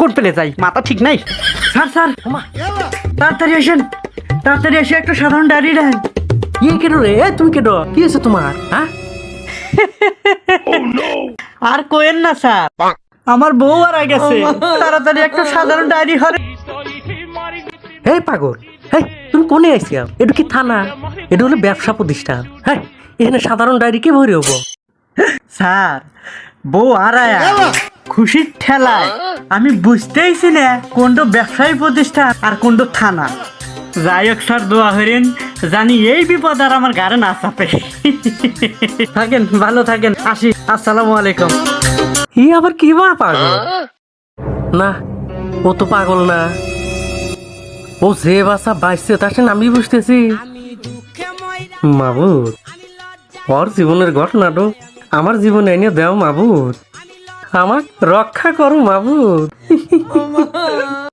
কোন পেলে যাই। মাথা ঠিক নাই। স্যার স্যার তাড়াতাড়ি আসেন। তাড়াতাড়ি এসে একটা সাধারণ ডায়েরি ইয়ে কেন রে? এ, তুমি কেন? কি হয়েছে তোমার? হ্যাঁ আর কোয়েন না স্যার। আমার বউ আর গেছে। তাড়াতাড়ি একটা সাধারণ ডায়েরি হরে এই পাগল। এই তুমি কোনে আইসিয়া? এটা কি থানা? এটা হলো ব্যবসা প্রতিষ্ঠান। হ্যাঁ এখানে সাধারণ ডায়েরি কে ভরে হব? স্যার বউ আর আয়া খুশির ঠেলায়। আমি বুঝতেইছি না কোনটা ব্যবসায়ী প্রতিষ্ঠান আর কোনটা থানা। যাই হোক, স্যার, দোয়া হরেন জানি এই বিপদ আর আমার গাড়ে না চাপে। থাকেন, ভালো থাকেন, আসি, আসসালামু আলাইকুম। ই, আবার কি বা পাগল? না, ও তো পাগল না। ও যে বাসা বাইসছে তার সাথে আমি বুঝতেছি। মাবুদ, ওর জীবনের ঘটনাটা আমার জীবনে এনে দেও, মাবুদ। আমার রক্ষা করো মাবুদ